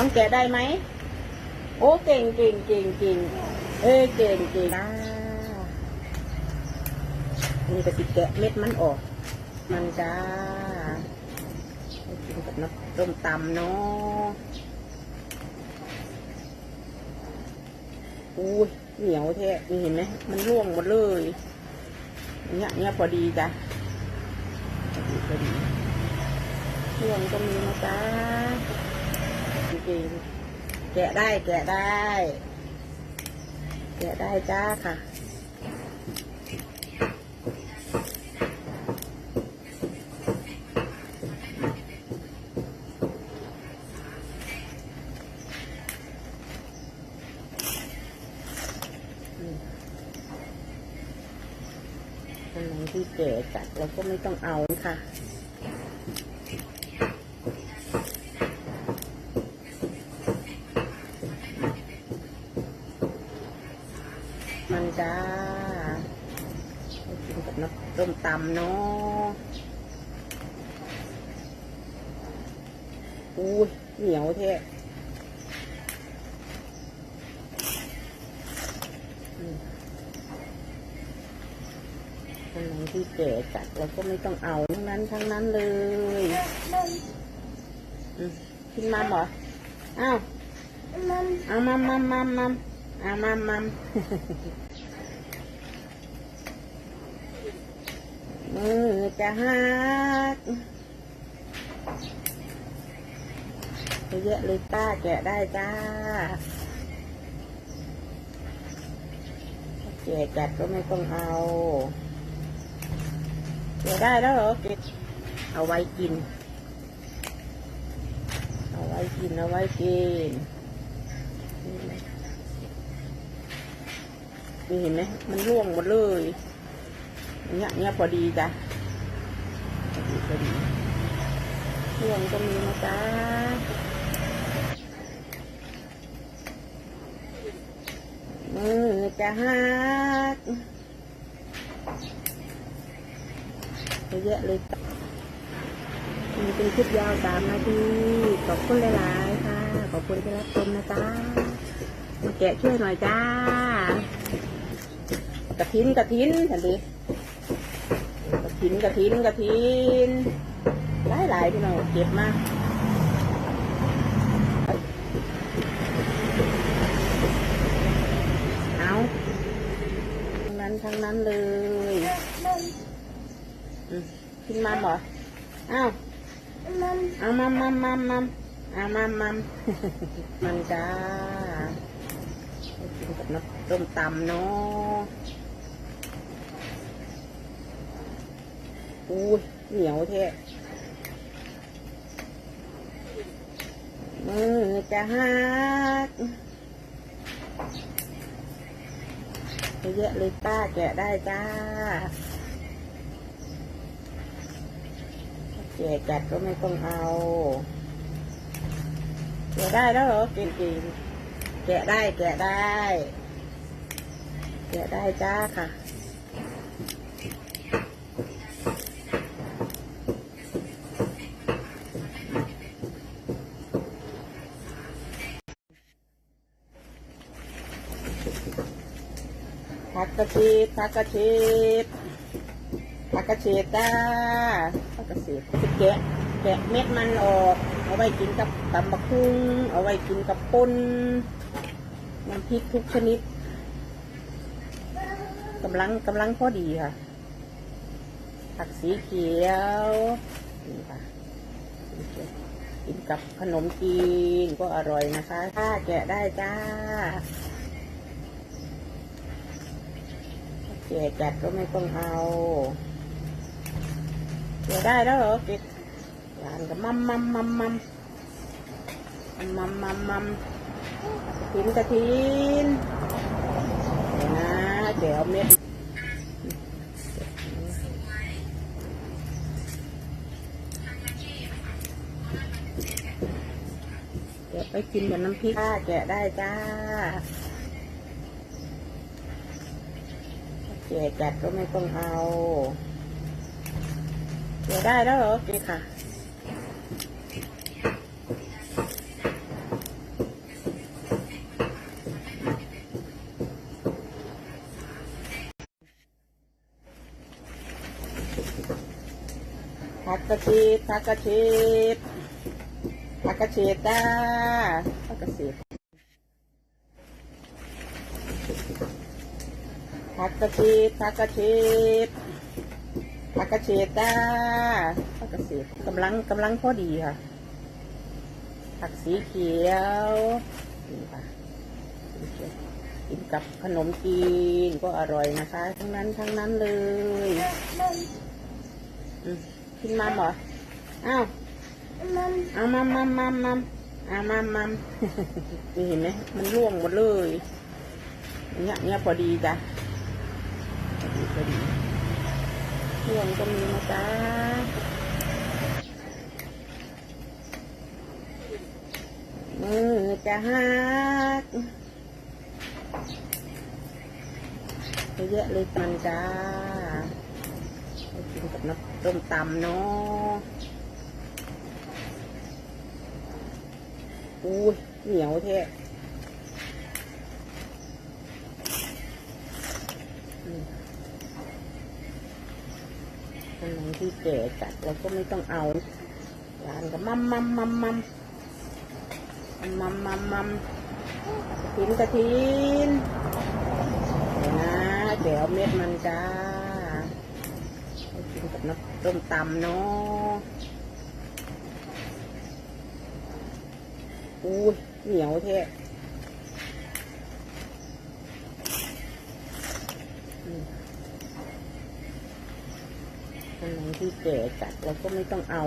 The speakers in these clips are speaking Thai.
น้องแกะได้ไหม โอ้เก่งเก่งเก่งเก่งเอ้ยเก่งเก่งอ่านี่ก็ติแกะเม็ดมันออก มันจ้าไปกินกับน้ำต้มตำเนาะอุ้ยเหนียวแท้นี่เห็นไหมมันร่วงหมดเลยเนี่ยเนี่ยพอดีจ้ะพอดีพอดีร่วงก็มีนะจ๊ะ จริง แกะได้แกะได้ แกะได้จ้าค่ะอันไหนที่แก่จัดเราก็ไม่ต้องเอาค่ะ มันจ้าไปกินกับน้ำ ต้มตำเนาะอุ้ยเหนียวแท้อืมอันไหนที่แก่จัดเราก็ไม่ต้องเอาทั้งนั้นทั้งนั้นเลยอืมกินมัมเหรออ้าวเอามัมมัมมัมมัมเอามัมมัม มือจะหักเยอะเลยป้าแกะได้จ้าแก่จัดก็ไม่ต้องเอาเดี๋ยวได้แล้วเหรอเก็บเอาไว้กิน เอาไว้กิน เอาไว้กินนี่เห็นไหมมันร่วงหมดเลย เนี่ยเนี่ยพอดีจ้ะพอดีพอดีร่วงก็มีนะจ๊ะมือจะหักเยอะเลยมีเป็นคลิปยาวสามนาทีขอบคุณหลายๆค่ะ ขอบคุณที่รับชมนะจ๊ะมาแกะช่วยหน่อยจ้ากระถินกระถินเห็นดิกระ ถินกระถินกระถินหลายหลายๆพี่น้องเก็บมากเอาทั้งนั้นทั้งนั้นเลยอืมกินมัมเหรออ้าวเอามัมมัมมัมมัมเอามัมมัมมันจ้ากินกับน้ำต้มตำเนาะ อุ้ยเหนียวแท้มือจะหักเยอะแยะเลยป้าแกะได้จ้าแก่จัดก็ไม่ต้องเอาแกะได้แล้วเหรอเก่งๆแกะได้แกะได้ แกะได้จ้าค่ะ กกระเฉดผักกระเฉดผักกระเฉดจ้าผักกระเฉดจะแกะแกะเม็ดมันออก เอาไว้กินกับตำบักหุ่งเอาไว้กินกับป่นน้ำพริกทุกชนิดกำลังกำลังพอดีค่ะ ผักสีเขียวนี่ค่ะกินกับขนมจีนก็อร่อยนะคะถ้าแกะได้จ้า แก่จัดก็ไม่ต้องเอาเดี๋ยวได้แล้วเหรอเก็บหลานก็มัมมัมมัมมัมมัมมัมมัมกระถินกระถินเดี๋ยวนะเดี๋ยวเอาเม็ดแกไปกินกับน้ำพริกค่ะแกะได้จ้า แก่จัดก็ไม่ต้องเอาเดี๋ยได้แล้วเหรอนี่ค่ะผักกระชีดผักกระชีดผักกระชีดจ้าผักกระชีด ผักกระเฉดผักกระเฉดผักกระเฉดจ้าผักกระเฉดกำลังกำลังพอดีค่ะ ผักสีเขียวนี่ค่ะกินกับขนมจีนก็อร่อยนะคะ ทั้งนั้นทั้งนั้นเลยกินมัมเหรออ้าวเอามัมมัมมัมมัมเอามัมมัมนี่เห็นไหมมันร่วงหมดเลยเนี่ยเนี่ยพอดีจ้ะพอดีพอดี ร่วงก็มีนะจ๊ะมือจะหักเยอะเลยมันจ้ากินกับน้ำต้มตำเนาะอุ้ยเหนียวแท้อืมอันไหน ที่แก่จัดเราก็ไม่ต้องเอาร้านก็มัมมัมมัมมัมมัมมัมมัมกระถินกระถินเดี๋ยวนะเดี๋ยวเม็ดมันจ้ากินกับน้ำต้มตำเนาะอุ้ยเหนียวแท้ อืมอันไหนที่แก่จัดเราก็ไม่ต้องเอา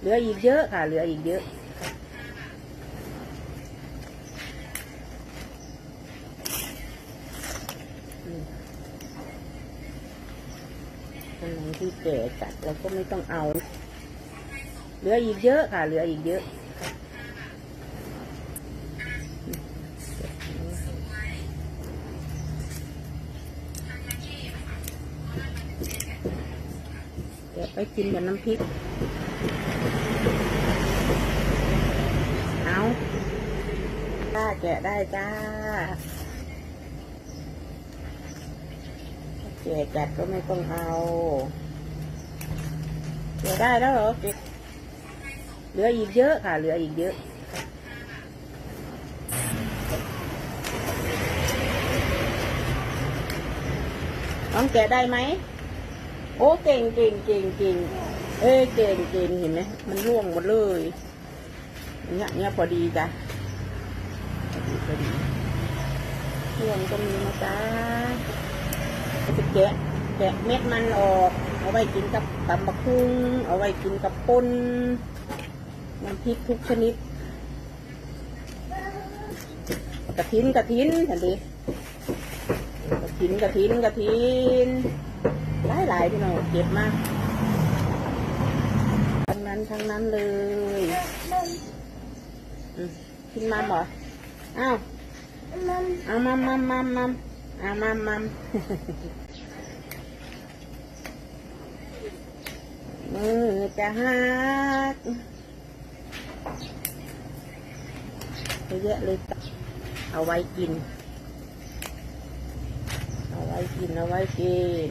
เหลืออีกเยอะค่ะ เหลืออีกเยอะอืมอันไหนที่แก่จัดเราก็ไม่ต้องเอา เหลืออีกเยอะค่ะ เหลืออีกเยอะ ไปกินกับน้ำพริก เอาจ้าแกะได้จ้า แก่จัดก็ไม่ต้องเอาเหลือได้แล้วเหรอเก็บเหลืออีกเยอะค่ะ เหลืออีกเยอะน้องแกะได้ไหม โอ้เก่งเก่งเก่งเก่งเอ้ยเก่งเก่งเห็นไหมมันร่วงหมดเลยเนี่ยเนี่ยพอดีจ้ะพอดีพอดีร่วงก็มีนะจ๊ะจะแกะแกะเม็ดมันออก เอาไว้กินกับตำบักหุ่งเอาไว้กินกับป่นน้ำพริกทุกชนิดกระถินกระถินเห็นดิกระถินกระถินกระถิน หลายหลายๆพี่น้องเก็บมากทั้งนั้นทั้งนั้นเลยกินมัมเหรออ้าวเอามัมมัมมัมมัมเอามัมมัมมือจะหักเยอะเลยเอาไว้กิน เอาไว้กิน เอาไว้กิน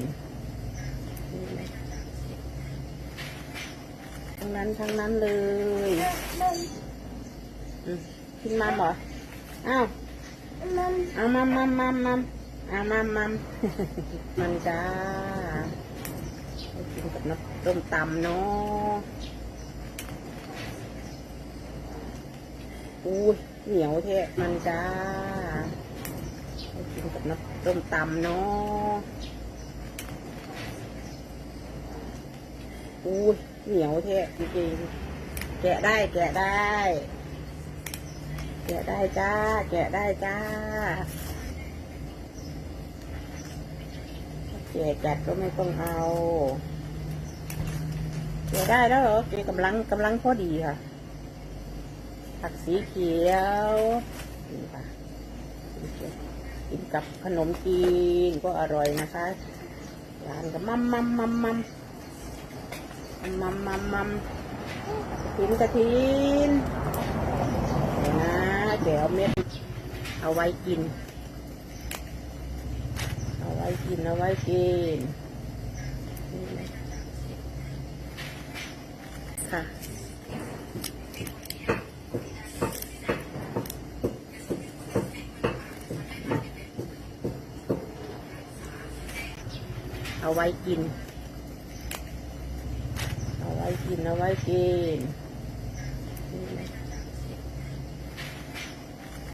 ทั้งนั้นทั้งนั้นเลยอืมกินมัมเหรออ้าวเอามัมมัมมัมมัมเอามัมมัมมันจ้าไปกินกับน้ำต้มตำเนาะอุ้ยเหนียวแท้มันจ้าไปกินกับน้ำต้มตำเนาะ อุ้ยเหนียวแท้จริงๆแกะได้แกะได้ แกะได้จ้า แกะได้จ้าแกะจัดก็ไม่ต้องเอาแกะได้แล้วเหรอแกะกำลังกำลังพอดีค่ะ ผักสีเขียวนี่ค่ะกินกับขนมจีนก็อร่อยนะคะร้านก็มัมมัมมัมมัม มัมมัมมัมกระถินกระถินเดี๋ยวนะเดี๋ยวเม็ดเอาไว้กิน เอาไว้กิน เอาไว้กิน ค่ะเอาไว้กิน เอ